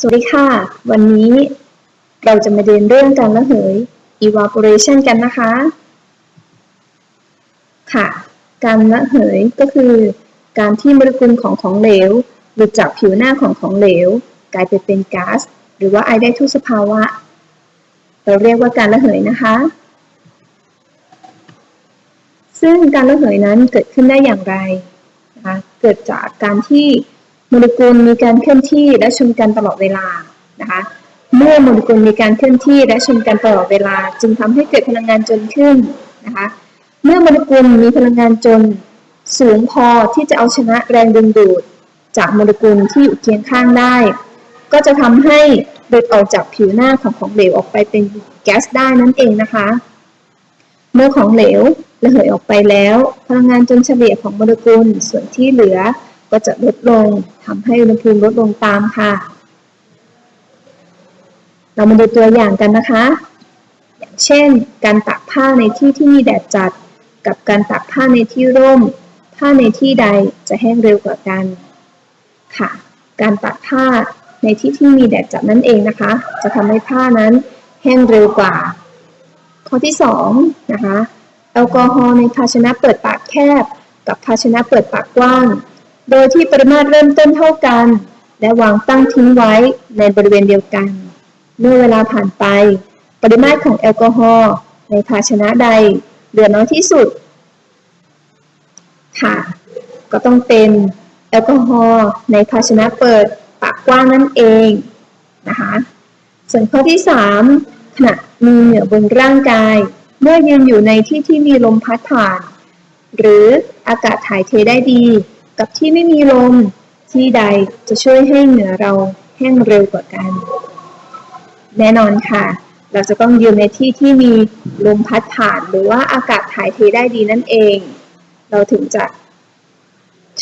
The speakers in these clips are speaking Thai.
สวัสดีค่ะ วันนี้เราจะมาเรียนเรื่องการระเหย evaporation กันนะคะ ค่ะ การระเหยก็คือ การที่โมเลกุลของของเหลวหลุดจากผิวหน้าของของเหลว กลายไปเป็นก๊าซหรือว่าไอได้ทุกสภาวะ เราเรียกว่าการระเหยนะคะ ซึ่งการระเหยนั้นเกิดขึ้นได้อย่างไรนะคะเกิดจากการที่ โมเลกุลมีการเคลื่อนที่และชนกันตลอดเวลานะคะเมื่อโมเลกุลมีการเคลื่อนที่และชนกันตลอดเวลา จึงทำให้เกิดพลังงานจนขึ้นนะคะเมื่อโมเลกุลมีพลังงานจนสูงพอที่จะเอาชนะแรงดึงดูด จากโมเลกุลที่อยู่เคียงข้างได้ ก็จะทำให้หลุดออกจากผิวหน้าของของเหลวออกไปเป็นแก๊สได้นั่นเองนะคะ เมื่อของเหลวระเหยออกไปแล้ว พลังงานจนเฉลี่ยของโมเลกุลส่วนที่เหลือ ก็จะลดลงทำให้อุณหภูมิลดลงตามค่ะ เรามาดูตัวอย่างกันนะคะ อย่างเช่น การตากผ้าในที่ที่มีแดดจัด กับการตากผ้าในที่ร่ม ผ้าในที่ใดจะแห้งเร็วกว่ากันค่ะ การตากผ้าในที่ที่มีแดดจัดนั่นเองนะคะ จะทำให้ผ้านั้นแห้งเร็วกว่า ข้อที่2นะคะแอลกอฮอล์ในภาชนะเปิดปากแคบ กับภาชนะเปิดปากกว้าง โดยที่ปริมาตรเริ่มต้นเท่ากัน และวางตั้งทิ้งไว้ในบริเวณเดียวกัน เมื่อเวลาผ่านไป ปริมาตรของแอลกอฮอล์ในภาชนะใดเหลือน้อยที่สุด ค่ะ ก็ต้องเป็นแอลกอฮอล์ในภาชนะเปิดปากกว้างนั่นเองนะคะส่วนข้อที่ 3 ขณะมีเหงื่อบนร่างกาย เมื่อยืนอยู่ในที่ที่มีลมพัดผ่าน หรืออากาศถ่ายเทได้ดี กับที่ไม่มีลมที่ใดจะช่วยให้เหงื่อเราแห้งเร็วกว่ากัน แน่นอนค่ะ เราจะต้องยืนในที่ที่มีลมพัดผ่านหรือว่าอากาศถ่ายเทได้ดีนั่นเอง เราถึงจะ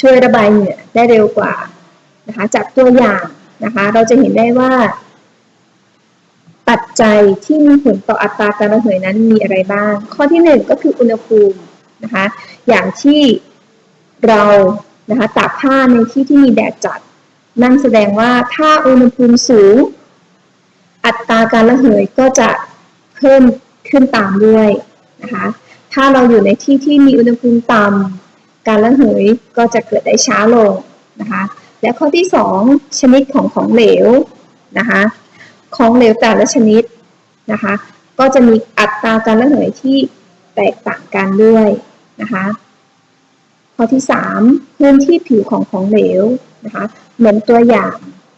ช่วยระบายเหงื่อได้เร็วกว่านะคะจากตัวอย่างนะคะเราจะเห็นได้ว่าปัจจัยที่มีผลต่ออัตราการระเหยนั้นมีอะไรบ้าง ข้อที่ 1 ก็คืออุณหภูมินะคะอย่างที่เรา นะคะตากผ้าในที่ที่มีแดดจัด นั่นแสดงว่าถ้าอุณหภูมิสูง อัตราการระเหยก็จะเพิ่มขึ้นตามด้วยนะคะถ้าเราอยู่ในที่ที่มีอุณหภูมิต่ำการระเหยก็จะเกิดได้ช้าลงนะคะและข้อที่ 2 ชนิดของของเหลวนะคะของเหลวแต่ละชนิดนะคะก็จะมีอัตราการระเหยที่แตกต่างกันด้วยนะคะ ข้อที่ 3 พื้นที่ผิวของของเหลวนะคะเหมือนตัวอย่าง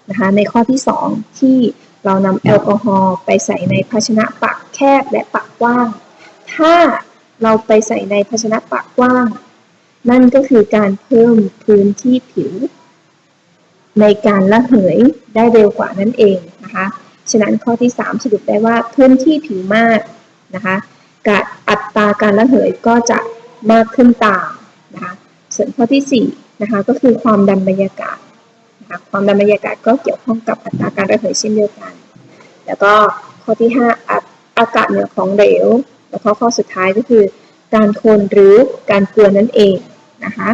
นะคะในข้อที่ 2 ที่เรานำแอลกอฮอล์ไปใส่ในภาชนะปากแคบและปากกว้าง ถ้าเราไปใส่ในภาชนะปากกว้าง นั่นก็คือการเพิ่มพื้นที่ผิว ในการระเหยได้เร็วกว่านั่นเองนะคะฉะนั้นข้อที่ 3 สรุปได้ว่าพื้นที่ผิวมากนะคะการอัตราการระเหยก็จะมากขึ้นตามนะคะ ส่วนข้อที่4นะคะก็คือความดันบรรยากาศนะคะความดันบรรยากาศก็เกี่ยวข้องกับอัตราการระเหยเช่นเดียวกัน แล้วก็ข้อที่ 5 อาอากาศเหนือของเหลว แล้วก็ข้อสุดท้ายก็คือ การคนหรือการเกลือนั่นเองนะคะ